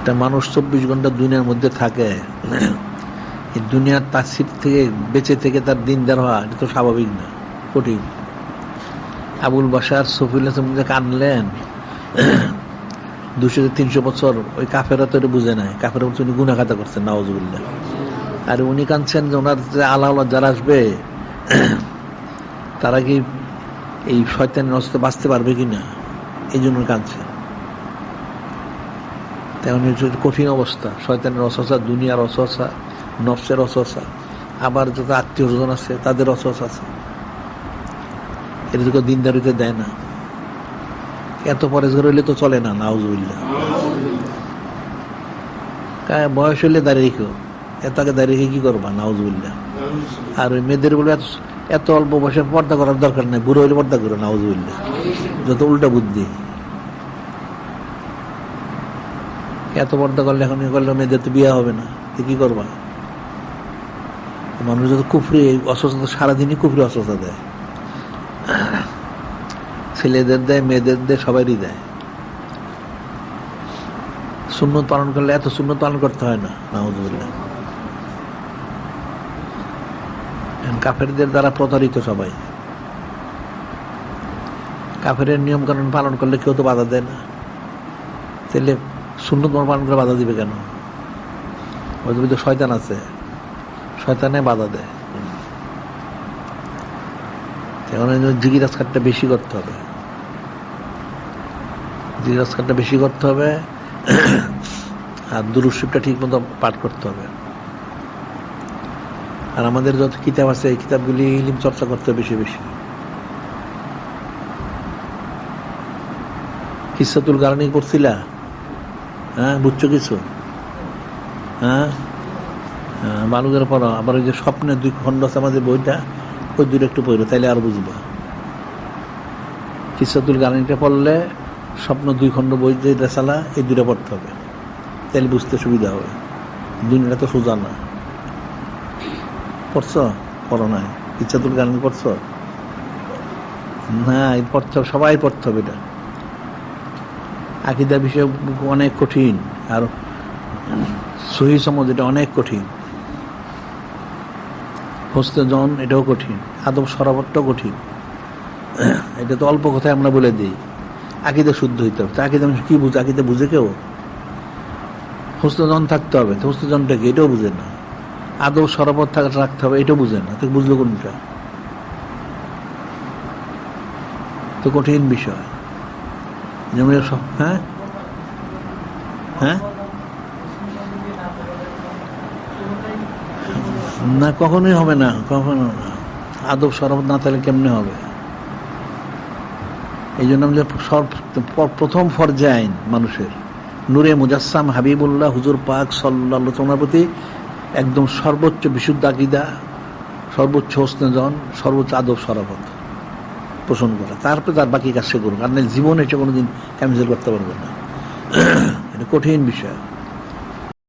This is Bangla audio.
একটা মানুষ চব্বিশ ঘণ্টা দুনিয়ার মধ্যে থাকে। এই দুনিয়ার তাসির থেকে, বেঁচে থেকে তার দিন দার হওয়া, এটা তো স্বাভাবিক না, কঠিন। আবুল বাসার সফিল হাসান যে কানলেন। দুশো তিনশো বছর ওই কাফেরা তো এটা বুঝে নাই। কাফের বলছে উনি গুনাখাতা করছেন নওয়াজুবিল্লাহ আর উনি কাঁদছেন যে ওনার যে আল্লাহ আল্লাহ যারা আসবে, তারা কি এই শয়তানের অস্ত্র বাঁচতে পারবে কিনা? এই জন্য কাঁদছে। তেমন হচ্ছে কঠিন অবস্থা শয়তানের অসহসা দুনিয়ার অসহসা নফসের অসহসা আবার যত আত্মীয় স্বজন আছে তাদের অসহসা আছে। এটা তো দিনদারিতে দেয় না। এত পরেজগার হইলে তো চলে না নাউজুবিল্লা বয়স হইলে দাঁড়িয়ে রেখো। এত আগে দাঁড়িয়ে রেখে কি করবা নাউজুবিল্লা আর ওই মেয়েদের বলে এত এত অল্প বয়সে পর্দা করার দরকার নেই বুড়ো হইলে পর্দা করো নাউজুবিল্লা যত উল্টা বুদ্ধি। এত পর্দা করলে এখন করলে মেয়েদের তো বিয়ে হবে না। তো কি করবা? মানুষ যত কুফরি, অসুস্থতা, সারাদিনই কুফরি অসুস্থতা দেয়। ছেলেদের দেয়, মেয়েদের দেয় সবারই দেয়। সুন্নত পালন করলে এত সুন্নত পালন করতে হয় না, নাউজুবিল্লাহ। কাফেরদের দ্বারা প্রতারিত সবাই। কাফের নিয়ম কানুন পালন করলে কেউ তো বাধা দেয় না। তাহলে সুন্নত পালন করে বাধা দিবে কেন? হয়তো তো শয়তান আছে। শয়তানে বাধা দেয়। এখন জিগির আজকারটা বেশি করতে হবে। জিগির আজকারটা বেশি করতে হবে। আর দুরুশিপটা ঠিক মতো পাঠ করতে হবে। আর আমাদের যত কিতাব আছে, এই কিতাবগুলি ইলিম চর্চা করতে হবে বেশি বেশি। কিসাতুল গারানি করছিলা? হ্যাঁ বুঝছ কিছু? হ্যাঁ? বালুকের পর আবার ওই যে স্বপ্নের দুই খণ্ড আছে আমাদের বইটা, ওই দুটো একটু পড়বে তাইলে আর বুঝবা। কিসাতুল গারানিটা পড়লে স্বপ্ন দুই খণ্ড বই যে রেসালা এই দুটো পড়তে হবে। তাহলে বুঝতে সুবিধা হবে। দুনিয়াটা তো সোজা না। পড়ছ? পড়ো নাই। ইচ্ছাতুল গান পড়ছ? না পড়তে সবাই পড়তে হবে এটা। আকিদা বিষয় অনেক কঠিন, আর সহি সমাজ এটা অনেক কঠিন। হস্তে জন এটাও কঠিন, আদব সরাবরটাও কঠিন। এটা তো অল্প কথায় আমরা বলে দিই। আকিদা শুদ্ধ হইতে হবে। আকিদা কি বুঝে? আকিদা বুঝে কেউ? হস্তজন থাকতে হবে। তো হস্তজনটা এটাও বুঝে না। আদৌ সরবত রাখতে হবে, এটাও বুঝে না। বুঝলো কোনটা? তো কঠিন বিষয়। হ্যাঁ? হ্যাঁ? না, কখনোই হবে না, কখনো না। আদব সরবত না থাকলে কেমনে হবে? এই জন্য আমি প্রথম ফর্জে আইন মানুষের। নূরে মুজাসসাম হাবিবুল্লাহ হুজুর পাক সাল্লাহ তোমার প্রতি একদম সর্বোচ্চ বিশুদ্ধ আকিদা, সর্বোচ্চ হোসনেজন সর্বোচ্চ আদব সরাবত। পোষণ করা। তারপরে তার বাকি কাজ সে করুক। আর জীবনে সে কোনোদিন ক্যান্সেল করতে পারবে না। এটা কঠিন বিষয়।